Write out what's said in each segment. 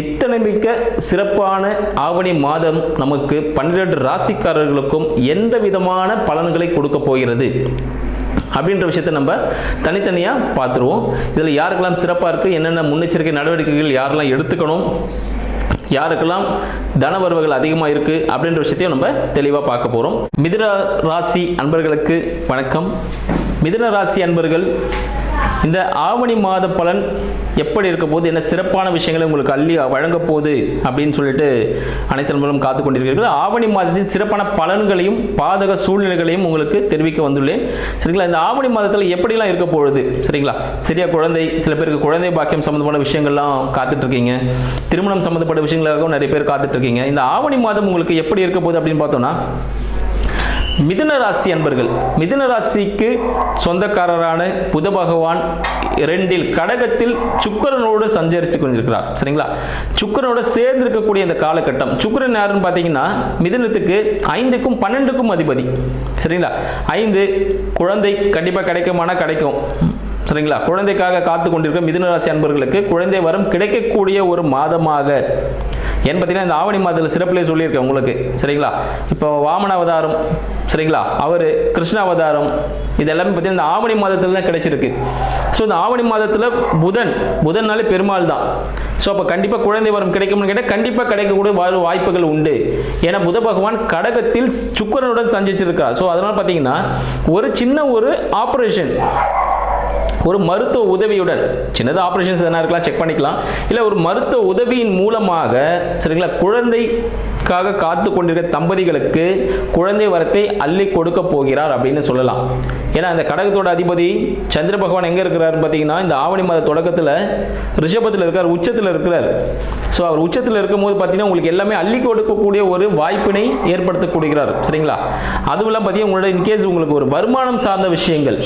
இத்தனை மிக்க சிறப்பான ஆவணி மாதம் நமக்கு பன்னிரண்டு ராசிக்காரர்களுக்கும் எந்த விதமான பலன்களை கொடுக்க போகிறது? அப்படின்ற விஷயத்தை நம்ம தனித்தனியாக பார்த்துருவோம். இதில் யாருக்கெல்லாம் சிறப்பாக இருக்குது என்னென்ன முன்னெச்சரிக்கை நடவடிக்கைகள் யாரெல்லாம் எடுத்துக்கணும்? யாருக்கெல்லாம் தனவரவுகள் அதிகமாக இருக்குது அப்படின்ற விஷயத்தையும் நம்ம தெளிவாக பார்க்க போகிறோம் மிதுன ராசி அன்பர்களுக்கு வணக்கம். மிதுன ராசி அன்பர்கள் இந்த ஆவணி மாத பலன் எப்படி இருக்க போது என்ன சிறப்பான விஷயங்களை உங்களுக்கு அள்ளி வழங்க போகுது? அப்படின்னு சொல்லிட்டு அனைத்து நண்பர்களும் காத்து கொண்டிருக்கிறீர்கள். ஆவணி மாதத்தின் சிறப்பான பலன்களையும் பாதக சூழ்நிலைகளையும் உங்களுக்கு தெரிவிக்க வந்துள்ளேன். சரிங்களா? இந்த ஆவணி மாதத்தில் எப்படிலாம் இருக்க போகுது? சரிங்களா? சரியா குழந்தை சில பேருக்கு குழந்தை பாக்கியம் சம்மந்தமான விஷயங்கள்லாம் காத்துட்டு இருக்கீங்க. திருமணம் சம்மந்தப்பட்ட விஷயங்களுக்காகவும் நிறைய பேர் காத்துட்டு இருக்கீங்க. இந்த ஆவணி மாதம் உங்களுக்கு எப்படி இருக்க போகுது அப்படின்னு பார்த்தோம்னா மிதுன ராசி அன்பர்கள் மிதுன ராசிக்கு சொந்தக்காரரான புத பகவான் ரெண்டில் கடகத்தில் சுக்கிரனோடு சஞ்சரித்து கொண்டிருக்கிறார். சரிங்களா? சுக்கிரனோட சேர்ந்து இருக்கக்கூடிய இந்த காலகட்டம் சுக்கிரன் யாருன்னு பார்த்தீங்கன்னா மிதுனத்துக்கு ஐந்துக்கும் பன்னெண்டுக்கும் அதிபதி. சரிங்களா? ஐந்து குழந்தை கண்டிப்பாக கிடைக்குமானா கிடைக்கும். சரிங்களா? குழந்தைக்காக காத்து கொண்டிருக்கும் மிதுனராசி அன்பர்களுக்கு குழந்தை வரும் கிடைக்கக்கூடிய ஒரு மாதமாக. ஏன்னு பார்த்தீங்கன்னா இந்த ஆவணி மாதத்தில் சிறப்பிலே சொல்லியிருக்கேன் உங்களுக்கு. சரிங்களா? இப்போ வாமன அவதாரம் சரிங்களா? அவர் கிருஷ்ண அவதாரம் இது எல்லாமே பார்த்தீங்கன்னா இந்த ஆவணி மாதத்தில் தான் கிடைச்சிருக்கு. ஸோ இந்த ஆவணி மாதத்தில் புதன் புதன்னாலே பெருமாள் தான். ஸோ அப்போ கண்டிப்பாக குழந்தை வரம் கிடைக்கும்னு கேட்டால் கண்டிப்பாக கிடைக்கக்கூடிய வா- வாய்ப்புகள் உண்டு. ஏன்னா புத பகவான் கடகத்தில் சுக்கிரனுடன் சந்திச்சிருக்கார் ஸோ அதனால் பார்த்தீங்கன்னா ஒரு சின்ன ஒரு ஆப்ரேஷன் ஒரு மருத்துவ உதவியுடன் சின்னதாக ஆப்ரேஷன்ஸ் எதனா இருக்கலாம் செக் பண்ணிக்கலாம். இல்லை ஒரு மருத்துவ உதவியின் மூலமாக சரிங்களா குழந்தைக்காக காத்து கொண்டிருக்க தம்பதிகளுக்கு குழந்தை வரத்தை அள்ளி கொடுக்க போகிறார் அப்படின்னு சொல்லலாம். ஏன்னா அந்த கடகத்தோட அதிபதி சந்திர பகவான் எங்கே இருக்கிறாருன்னு பார்த்தீங்கன்னா இந்த ஆவணி மாத தொடக்கத்தில் ரிஷபத்தில் இருக்கார் உச்சத்தில் இருக்கிறார். ஸோ அவர் உச்சத்தில் இருக்கும்போது பார்த்தீங்கன்னா உங்களுக்கு எல்லாமே அள்ளி கொடுக்கக்கூடிய ஒரு வாய்ப்பினை ஏற்படுத்தக்கூடியகிறார் சரிங்களா? அதுவும் இல்லாமல் பார்த்தீங்கன்னா உங்களோட இன்கேஸ் உங்களுக்கு ஒரு வருமானம் சார்ந்த விஷயங்கள்.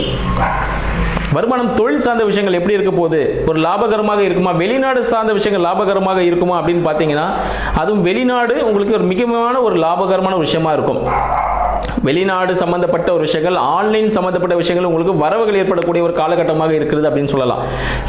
வருமானம் தொழில் சார்ந்த விஷயங்கள் எப்படி இருக்க போகுது ஒரு லாபகரமாக இருக்குமா வெளிநாடு சார்ந்த விஷயங்கள் லாபகரமாக இருக்குமா அப்படின்னு பார்த்தீங்கன்னா அதுவும் வெளிநாடு உங்களுக்கு ஒரு மிகமான ஒரு லாபகரமான விஷயமா இருக்கும் வெளிநாடு சம்பந்தப்பட்ட ஒரு விஷயங்கள் ஆன்லைன் சம்பந்தப்பட்ட விஷயங்கள் உங்களுக்கு வரவுகள் ஏற்படக்கூடிய ஒரு காலகட்டமாக இருக்கிறது அப்படின்னு சொல்லலாம்.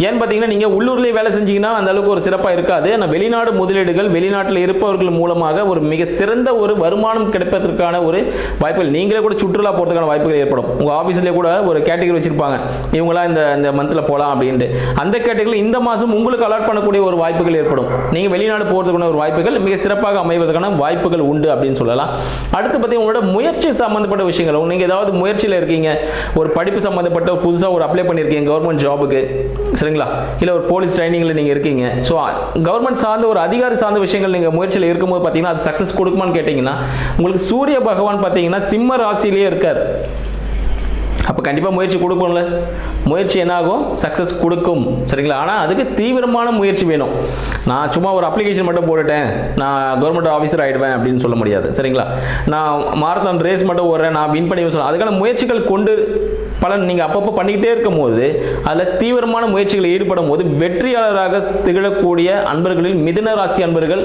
ஏன்னு பார்த்தீங்கன்னா நீங்கள் உள்ளூர்லேயே வேலை செஞ்சீங்கன்னா அந்த அளவுக்கு ஒரு சிறப்பாக இருக்காது. ஆனால் வெளிநாடு முதலீடுகள் வெளிநாட்டில் இருப்பவர்கள் மூலமாக ஒரு மிக சிறந்த ஒரு வருமானம் கிடைப்பதற்கான ஒரு வாய்ப்புகள் நீங்களே கூட சுற்றுலா போகிறதுக்கான வாய்ப்புகள் ஏற்படும். உங்கள் ஆஃபீஸ்லேயே கூட ஒரு கேட்டகரி வச்சிருப்பாங்க. இவங்களாம் இந்த இந்த மந்தில் போகலாம் அப்படின்ட்டு. அந்த கேட்டகரியில் இந்த மாதம் உங்களுக்கு அலாட் பண்ணக்கூடிய ஒரு வாய்ப்புகள் ஏற்படும். நீங்கள் வெளிநாடு போகிறதுக்கான ஒரு வாய்ப்புகள் மிக சிறப்பாக அமைவதற்கான வாய்ப்புகள் உண்டு அப்படின்னு சொல்லலாம். அடுத்து பார்த்தீங்கன்னா உங்களோட முயற்சி சம்மந்தப்பட்ட விஷயங்கள். நீங்கள் ஏதாவது முயற்சியில் இருக்கீங்க ஒரு படிப்பு சம்மந்தப்பட்ட புதுசாக ஒரு அப்ளை பண்ணியிருக்கீங்க கவர்மெண்ட் ஜாபுக்கு சரிங்களா? இல்லை ஒரு போலீஸ் ட்ரைனிங்கில் நீங்கள் இருக்கீங்க. ஸோ கவர்மெண்ட் சார்ந்த ஒரு அதிகாரி சார்ந்த விஷயங்கள் நீங்கள் முயற்சியில் இருக்கும்போது பார்த்தீங்கன்னா அது சக்ஸஸ் கொடுக்குமான்னு கேட்டிங்கன்னா உங்களுக்கு சூரிய பகவான் பார்த்தீங்கன்னா சிம்ம ராசியிலேயே இருக்கார். அப்போ கண்டிப்பாக முயற்சி கொடுக்கும்ல முயற்சி என்னாகும்? சக்ஸஸ் கொடுக்கும். சரிங்களா? ஆனால் அதுக்கு தீவிரமான முயற்சி வேணும். நான் சும்மா ஒரு அப்ளிகேஷன் மட்டும் போட்டுட்டேன். நான் கவர்மெண்ட் ஆஃபீஸர் ஆகிடுவேன் அப்படின்னு சொல்ல முடியாது. சரிங்களா? நான் மாரத்தான் ரேஸ் மட்டும் ஓடுறேன். நான் வின் பண்ணி சொல்ல அதுக்கான முயற்சிகள் கொண்டு பலன் நீங்கள் அப்பப்போ பண்ணிக்கிட்டே இருக்கும் போது அதில் தீவிரமான முயற்சிகளில் ஈடுபடும் போது வெற்றியாளராக திகழக்கூடிய அன்பர்களில் மிதுன ராசி அன்பர்கள்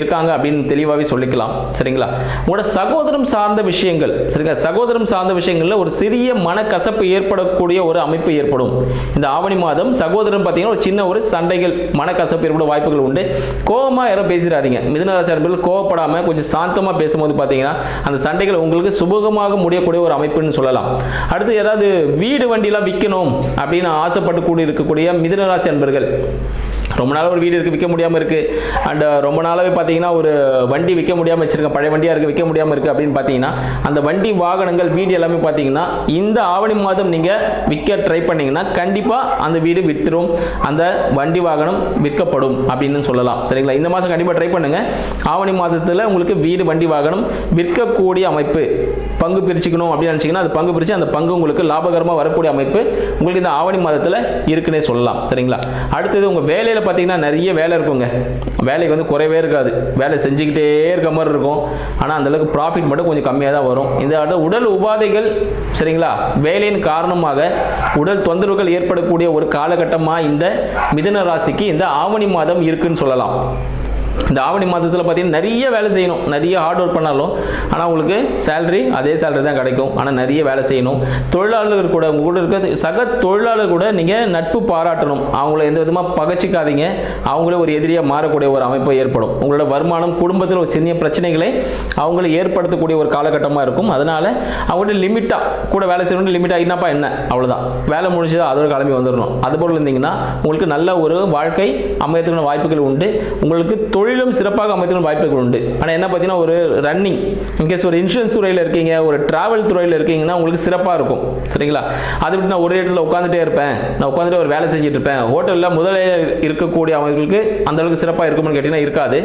இருக்காங்க அப்படின்னு தெளிவாகவே சொல்லிக்கலாம். சரிங்களா? உங்களோட சகோதரம் சார்ந்த விஷயங்கள் சரிங்களா? சகோதரம் சார்ந்த விஷயங்களில் ஒரு சிறிய மனக்கசப்பு ஏற்படக்கூடிய ஒரு அமைப்பு ஏற்படும். இந்த ஆவணி மாதம் சகோதரன் பார்த்தீங்கன்னா ஒரு சின்ன ஒரு சண்டைகள் மனக்கசப்பு ஏற்பட வாய்ப்புகள் உண்டு. கோபமாக யாரும் பேசிடாதீங்க. மிதனராசி அன்பர்கள் கோவப்படாமல் கொஞ்சம் சாந்தமாக பேசும்போது பார்த்தீங்கன்னா அந்த சண்டைகள் உங்களுக்கு சுபகமாக முடியக்கூடிய ஒரு அமைப்புன்னு சொல்லலாம். அடுத்து ஏதாவது வீடு வண்டிலாம் விற்கணும் அப்படின்னு ஆசைப்பட்டு கூடி இருக்கக்கூடிய மிதனராசி அன்பர்கள். ரொம்ப நாளாக ஒரு வீடு இருக்குது விற்க முடியாமல் இருக்குது அண்ட் uh, ரொம்ப நாளாகவே பார்த்தீங்கன்னா ஒரு வண்டி விற்க முடியாமல் வச்சுருக்கேன். பழைய வண்டியாக இருக்குது விற்க முடியாமல் இருக்குது அப்படின்னு பார்த்தீங்கன்னா அந்த வண்டி வாகனங்கள் வீடு எல்லாமே பார்த்தீங்கன்னா இந்த ஆவணி மாதம் நீங்கள் விற்க ட்ரை பண்ணீங்கன்னா கண்டிப்பாக அந்த வீடு விற்றுரும் அந்த வண்டி வாகனம் விற்கப்படும் அப்படின்னு சொல்லலாம். சரிங்களா? இந்த மாதம் கண்டிப்பாக ட்ரை பண்ணுங்கள் ஆவணி மாதத்தில் உங்களுக்கு வீடு வண்டி வாகனம் விற்கக்கூடிய அமைப்பு பங்கு பிரிச்சுக்கணும் அப்படின்னு நினச்சிங்கன்னா அது பங்கு பிரித்து அந்த பங்கு உங்களுக்கு லாபகரமாக வரக்கூடிய அமைப்பு உங்களுக்கு இந்த ஆவணி மாதத்தில் இருக்குன்னே சொல்லலாம். சரிங்களா? அடுத்தது உங்கள் வேலையில் பார்த்தீங்கன்னா நிறைய வேலை இருக்குங்க. வேலைக்கு வந்து குறைவே இருக்காது. வேலை செஞ்சுக்கிட்டே இருக்க மாதிரி இருக்கும். ஆனால் அந்தளவுக்கு ப்ராஃபிட் மட்டும் கொஞ்சம் கம்மியாக தான் வரும். இந்த உடல் உபாதைகள் சரிங்களா? வேலையின் காரணமாக உடல் தொந்தரவுகள் ஏற்படக்கூடிய ஒரு காலகட்டமாக இந்த மிதன ராசிக்கு இந்த ஆவணி மாதம் இருக்குன்னு சொல்லலாம். இந்த ஆவணி மாதத்தில் பார்த்தீங்கன்னா நிறைய வேலை செய்யணும். நிறைய ஹார்ட் ஒர்க் பண்ணாலும் ஆனால் உங்களுக்கு சேலரி அதே சேலரி தான் கிடைக்கும். ஆனால் நிறைய வேலை செய்யணும். தொழிலாளர்கள் கூட உங்கள் கூட இருக்க சக தொழிலாளர் கூட நீங்கள் நட்பு பாராட்டணும். அவங்கள எந்த விதமாக பகச்சிக்காதீங்க. அவங்களே ஒரு எதிரியாக மாறக்கூடிய ஒரு அமைப்பு ஏற்படும். உங்களோட வருமானம் குடும்பத்தில் ஒரு சின்ன பிரச்சனைகளை அவங்கள ஏற்படுத்தக்கூடிய ஒரு காலகட்டமாக இருக்கும். அதனால் அவங்கள்ட்ட லிமிட்டாக கூட வேலை செய்யணும் லிமிட்டாக என்னப்பா என்ன? அவ்வளோதான் வேலை முடிஞ்சதா அதோட கிளம்பி வந்துடணும் அதுபோல் இருந்தீங்கன்னா உங்களுக்கு நல்ல ஒரு வாழ்க்கை அமையத்துக்கான வாய்ப்புகள் உண்டு. உங்களுக்கு தொழில் தொழிலும் சிறப்பாக அமைத்திடும் வாய்ப்புகள் உண்டு. ஆனால் என்ன பார்த்தீங்கன்னா ஒரு ரன்னிங் இன்கேஸ் ஒரு இன்சூரன்ஸ் துறையில் இருக்கீங்க ஒரு டிராவல் துறையில் இருக்கீங்கன்னா உங்களுக்கு சிறப்பாக இருக்கும். சரிங்களா? அதை விட்டு நான் ஒரே இடத்துல உட்காந்துட்டே இருப்பேன். நான் உட்காந்துட்டு ஒரு வேலை செஞ்சுட்டு இருப்பேன். ஹோட்டலில் முதலில் இருக்கக்கூடிய அவங்களுக்கு அந்த அளவுக்கு சிறப்பாக இருக்கும்னு கேட்டிங்கன்னா இருக்காது.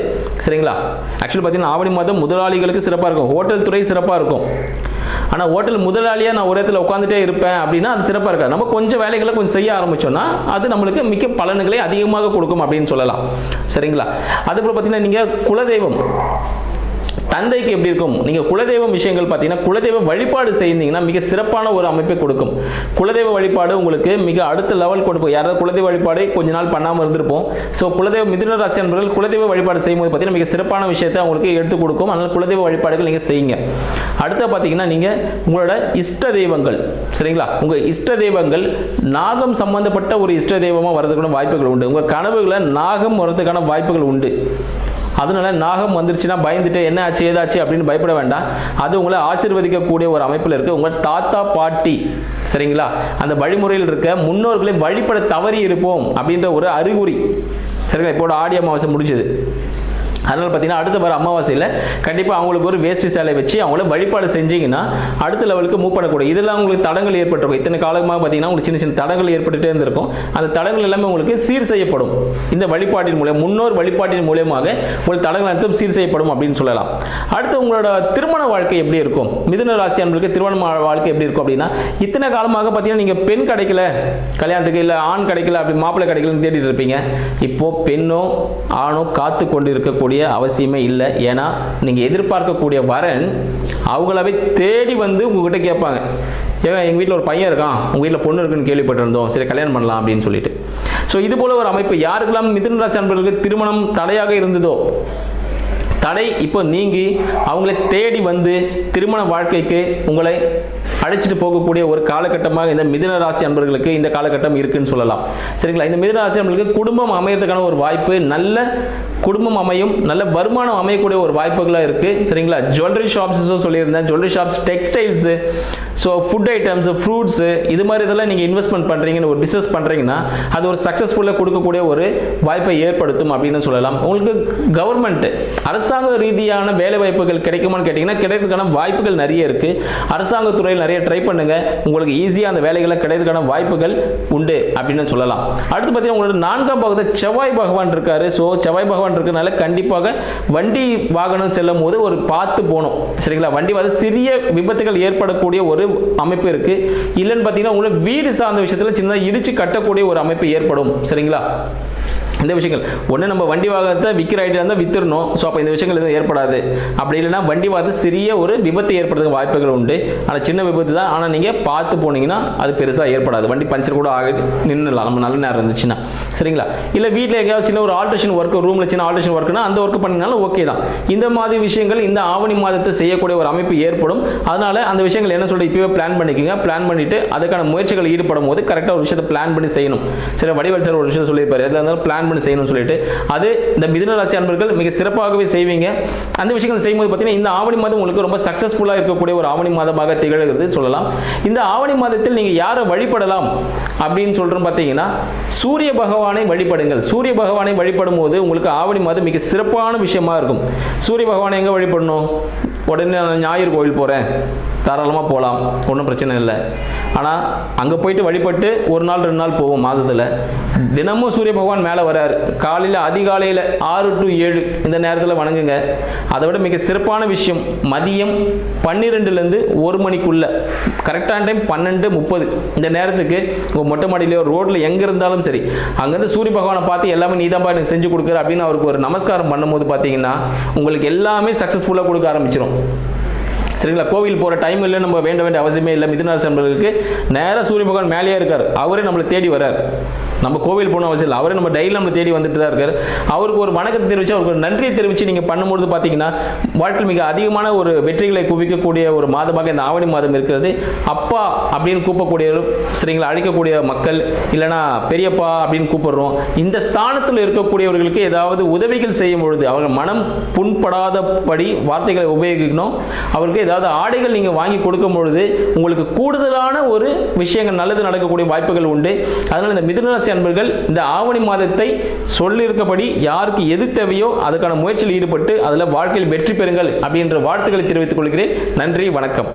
சரிங்களா? ஆக்சுவலி பார்த்தீங்கன்னா ஆவணி மாதம் முதலாளிகளுக்கு சிறப்பாக இருக்கும். ஹோட்டல் துறை சிறப்பாக இருக்கும். ஆனால் ஹோட்டல் முதலாளியாக நான் ஒரு இடத்துல உட்காந்துட்டே இருப்பேன் அப்படின்னா அது சிறப்பாக இருக்காது. நம்ம கொஞ்சம் வேலைகளை கொஞ்சம் செய்ய ஆரம்பிச்சோம்னா அது நம்மளுக்கு மிக்க பலன்களை அதிகமாக கொடுக்கும் அப்படின்னு சொல்லலாம். சரிங்களா? அதுபோல் பார்த்தீங்கன்னா நீங்கள் குலதெய்வம். தந்தைக்கு எப்படி இருக்கும்? நீங்கள் குலதெய்வம் விஷயங்கள் பார்த்தீங்கன்னா குலதெய்வ வழிபாடு செய்தீங்கன்னா மிக சிறப்பான ஒரு அமைப்பை கொடுக்கும். குலதெய்வ வழிபாடு உங்களுக்கு மிக அடுத்த லெவல் கொண்டு போய் யாராவது குலதெய்வ வழிபாடு கொஞ்ச நாள் பண்ணாமல் இருந்திருப்போம். ஸோ குலதெய்வ மிதுன ராசி என்பவர்கள் குலதெய்வ வழிபாடு செய்யும்போது பார்த்தீங்கன்னா மிக சிறப்பான விஷயத்தை உங்களுக்கு எடுத்து கொடுக்கும். அதனால் குலதெய்வ வழிபாடுகள் நீங்கள் செய்யுங்க. அடுத்த பார்த்தீங்கன்னா நீங்கள் உங்களோட இஷ்ட தெய்வங்கள் சரிங்களா? உங்கள் இஷ்ட தெய்வங்கள் நாகம் சம்பந்தப்பட்ட ஒரு இஷ்ட தெய்வமாக வரதுக்கான வாய்ப்புகள் உண்டு. உங்கள் கனவுகளை நாகம் வரதுக்கான வாய்ப்புகள் உண்டு. அதனால நாகம் வந்துருச்சுன்னா பயந்துட்டு என்ன ஆச்சு ஏதாச்சு அப்படின்னு பயப்பட வேண்டாம். அது உங்களை ஆசீர்வதிக்கக்கூடிய ஒரு அமைப்பில் இருக்கு. உங்கள் தாத்தா பாட்டி சரிங்களா? அந்த வழிமுறையில் இருக்க முன்னோர்களை வழிபட தவறி இருப்போம் அப்படின்ற ஒரு அறிகுறி. சரிங்களா? இப்போ ஆடி அமாவாசை முடிஞ்சது. அதனால் பார்த்தீங்கன்னா அடுத்த வர அமாவாசையில் கண்டிப்பாக அவங்களுக்கு ஒரு வேஷ்டி சேலை வச்சு அவங்கள வழிபாடு செஞ்சீங்கன்னா அடுத்த லெவலுக்கு மூவ் பண்ணக்கூடிய இதெல்லாம் உங்களுக்கு தடங்கள் ஏற்பட்டிருக்கும். இத்தனை காலமாக பார்த்தீங்கன்னா உங்களுக்கு சின்ன சின்ன தடங்கள் ஏற்பட்டுட்டே இருந்திருக்கும். அந்த தடங்கள் எல்லாமே உங்களுக்கு சீர் செய்யப்படும். இந்த வழிபாட்டின் மூலம் முன்னோர் வழிபாட்டின் மூலியமாக உங்களுக்கு தடங்கள் அனைத்தும் சீர் செய்யப்படும் அப்படின்னு சொல்லலாம். அடுத்து உங்களோட திருமண வாழ்க்கை எப்படி இருக்கும்? மிதுன ராசி அன்பர்களுக்கு திருமண வாழ்க்கை எப்படி இருக்கும் அப்படின்னா இத்தனை காலமாக பார்த்தீங்கன்னா நீங்கள் பெண் கிடைக்கல கல்யாணத்துக்கு இல்லை ஆண் கிடைக்கல அப்படி மாப்பிள்ளை கிடைக்கலன்னு தேடிட்டு இருப்பீங்க. இப்போ பெண்ணோ ஆணோ காத்து கொண்டு இருக்கக்கூடிய அவசியமே இல்லை. ஏன்னா நீங்கள் எதிர்பார்க்கக்கூடிய வரன் அவங்களாவே தேடி வந்து உங்ககிட்ட கேட்பாங்க. ஏங்க எங்கள் வீட்டில் ஒரு பையன் இருக்கான். உங்கள் வீட்டில் பொண்ணு இருக்குன்னு கேள்விப்பட்டிருந்தோம். சரி கல்யாணம் பண்ணலாம் அப்படின்னு சொல்லிட்டு. ஸோ இது போல ஒரு அமைப்பு யாருக்கெல்லாம் மிதுன ராசி அன்பர்களுக்கு திருமணம் தடையாக இருந்ததோ தடை இப்போ நீங்கி அவங்களை தேடி வந்து திருமண வாழ்க்கைக்கு உங்களை அழைச்சிட்டு போகக்கூடிய ஒரு காலகட்டமாக இந்த மிதன ராசி அன்பர்களுக்கு இந்த காலகட்டம் இருக்குன்னு சொல்லலாம். சரிங்களா? இந்த மிதன ராசி அன்பர்களுக்கு குடும்பம் அமையறதுக்கான ஒரு வாய்ப்பு நல்ல குடும்பம் அமையும் நல்ல வருமானம் அமையக்கூடிய ஒரு வாய்ப்புகளாக இருக்குது சரிங்களா? ஜுவல்லரி ஷாப்ஸும் சொல்லியிருந்தேன். Jewellery shops textiles so food items fruits இது மாதிரி இதெல்லாம் நீங்கள் இன்வெஸ்ட்மெண்ட் பண்ணுறீங்கன்னு ஒரு பிஸ்னஸ் பண்ணுறீங்கன்னா அது ஒரு சக்ஸஸ்ஃபுல்லாக கொடுக்கக்கூடிய ஒரு வாய்ப்பை ஏற்படுத்தும் அப்படின்னு சொல்லலாம். உங்களுக்கு கவர்மெண்ட் அரசாங்க ரீதியான வேலை வாய்ப்புகள் கிடைக்குமான்னு கேட்டிங்கன்னா கிடைக்கிறதுக்கான வாய்ப்புகள் நிறைய இருக்குது அரசாங்க துறையில் நிறைய ட்ரை பண்ணுங்க. உங்களுக்கு ஈஸியாக அந்த வேலைகளை கிடைக்கிறதுக்கான வாய்ப்புகள் உண்டு அப்படின்னு சொல்லலாம். அடுத்து பார்த்தீங்கன்னா உங்களோட நான்காம் பாகத்தில் செவ்வாய் பகவான் இருக்காரு. ஸோ செவ்வாய் பகவான் இருக்கனால கண்டிப்பாக வண்டி வாகனம் செல்லும் போது ஒரு பார்த்து போகணும். சரிங்களா? வண்டி வந்து சிறிய விபத்துகள் ஏற்படக்கூடிய ஒரு அமைப்பு இருக்குது இல்லைன்னு பார்த்தீங்கன்னா உங்களை வீடு சார்ந்த விஷயத்தில் சின்னதாக இடிச்சு கட்டக்கூடிய ஒரு அமைப்பு ஏற்படும். சரிங்களா? இந்த விஷயங்கள். ஒன்று நம்ம வண்டி வாகனத்தை விற்கிற ஐடியா இருந்தால் வித்துடணும் ஸோ அப்போ இந்த விஷயங்கள் எதுவும் ஏற்படாது. அப்படி இல்லைன்னா வண்டி வாகனத்தை சிறிய ஒரு விபத்து ஏற்படுறதுக்கு வாய்ப்புகள் உண்டு. ஆனால் சின்ன விபத்து தான். ஆனால் நீங்கள் பார்த்து போனீங்கன்னா அது பெருசாக ஏற்படாது. வண்டி பஞ்சர் கூட ஆக நின்றுலாம் நம்ம நல்ல நேரம் இருந்துச்சுன்னா. சரிங்களா? இல்லை வீட்டில் எங்கேயாவது சின்ன ஒரு ஆல்ட்ரேஷன் ஒர்க் ரூமில் சின்ன ஆல்ட்ரேஷன் ஒர்க்னா அந்த ஒர்க் பண்ணினாலும் ஓகே தான். இந்த மாதிரி விஷயங்கள் இந்த ஆவணி மாதத்தை செய்யக்கூடிய ஒரு அமைப்பு ஏற்படும். அதனால் அந்த விஷயங்கள் என்ன சொல்கிறது இப்போவே பிளான் பண்ணிக்கோங்க. பிளான் பண்ணிட்டு அதுக்கான முயற்சிகள் ஈடுபடும் போது கரெக்டாக ஒரு விஷயத்தை பிளான் பண்ணி செய்யணும். சரி வடிவல் சார் ஒரு விஷயம் சொல்லியிருப்பார். எதாக இருந்தாலும் பிளான் பண்ணி செய்யணும்னு சொல்லிட்டு அது இந்த மிதுன ராசி அன்பர்கள் மிக சிறப்பாகவே செய்வீங்க. அந்த விஷயங்கள் செய்யும்போது பார்த்தீங்கன்னா இந்த ஆவணி மாதம் உங்களுக்கு ரொம்ப சக்ஸஸ்ஃபுல்லாக இருக்கக்கூடிய ஒரு ஆவணி மாதமாக திகழ்கிறது சொல்லலாம். இந்த ஆவணி மாதத்தில் நீங்கள் யாரை வழிபடலாம் அப்படின்னு சொல்கிறோம் பார்த்தீங்கன்னா சூரிய பகவானை வழிபடுங்கள். சூரிய பகவானை வழிபடும் போது உங்களுக்கு ஆவணி மாதம் மிக சிறப்பான விஷயமா இருக்கும். சூரிய பகவானை எங்கே வழிபடணும்? உடனே நான் ஞாயிறு கோவில் போகிறேன் தாராளமாக போகலாம் ஒன்றும் பிரச்சனை இல்லை. ஆனால் அங்கே போயிட்டு வழிபட்டு ஒரு நாள் ரெண்டு நாள் போவோம் மாதத்தில். தினமும் சூரிய பகவான் மேலே வர வராரு காலையில் அதிகாலையில் ஆறு டு ஏழு இந்த நேரத்தில் வணங்குங்க. அதை விட மிக சிறப்பான விஷயம் மதியம் பன்னிரெண்டுலேருந்து ஒரு மணிக்குள்ள கரெக்டான டைம் பன்னெண்டு முப்பது இந்த நேரத்துக்கு உங்கள் மொட்டை மாடியிலையோ ரோட்டில் எங்கே இருந்தாலும் சரி அங்கேருந்து சூரிய பகவானை பார்த்து எல்லாமே நீதான்பா எனக்கு செஞ்சு கொடுக்குற அப்படின்னு அவருக்கு ஒரு நமஸ்காரம் பண்ணும்போது பார்த்தீங்கன்னா உங்களுக்கு எல்லாமே சக்ஸஸ்ஃபுல்லாக கொடுக்க ஆரம்பிச்சிடும் சரிங்களா? கோவில் போகிற டைம் இல்லை நம்ம வேண்ட வேண்டிய அவசியமே இல்லை. மிதுனராசி நேராக சூரிய பகவான் மேலேயே இருக்கார். அவரே நம்மளை தேடி வரார். நம்ம கோவில் போகணும் அவசியம் இல்லை. அவரே நம்ம டெய்லி நம்மளை தேடி வந்துட்டு தான் இருக்கார். அவருக்கு ஒரு வணக்கத்தை தெரிவித்து அவருக்கு ஒரு நன்றியை தெரிவித்து நீங்கள் பண்ணும்பொழுது பார்த்தீங்கன்னா வாழ்க்கையில் மிக அதிகமான ஒரு வெற்றிகளை குவிக்கக்கூடிய ஒரு மாதமாக இந்த ஆவணி மாதம் இருக்கிறது. அப்பா அப்படின்னு கூப்பக்கூடிய சரிங்களா அழைக்கக்கூடிய மக்கள் இல்லைனா பெரியப்பா அப்படின்னு கூப்பிடுறோம். இந்த ஸ்தானத்தில் இருக்கக்கூடியவர்களுக்கு ஏதாவது உதவிகள் செய்யும் பொழுது அவங்க மனம் புண்படாதபடி வார்த்தைகளை உபயோகிக்கணும். அவருக்கு ஏதாவது ஆடைகள் நீங்கள் வாங்கி கொடுக்கும் பொழுது உங்களுக்கு கூடுதலான ஒரு விஷயங்கள் நல்லது நடக்கக்கூடிய வாய்ப்புகள் உண்டு அதனால் இந்த மிதுனராசி அன்பர்கள் இந்த ஆவணி மாதத்தை சொல்லியிருக்கபடி யாருக்கு எது தேவையோ அதுக்கான முயற்சியில் ஈடுபட்டு அதில் வாழ்க்கையில் வெற்றி பெறுங்கள் அப்படின்ற வாழ்த்துக்களை தெரிவித்துக் கொள்கிறேன் நன்றி வணக்கம்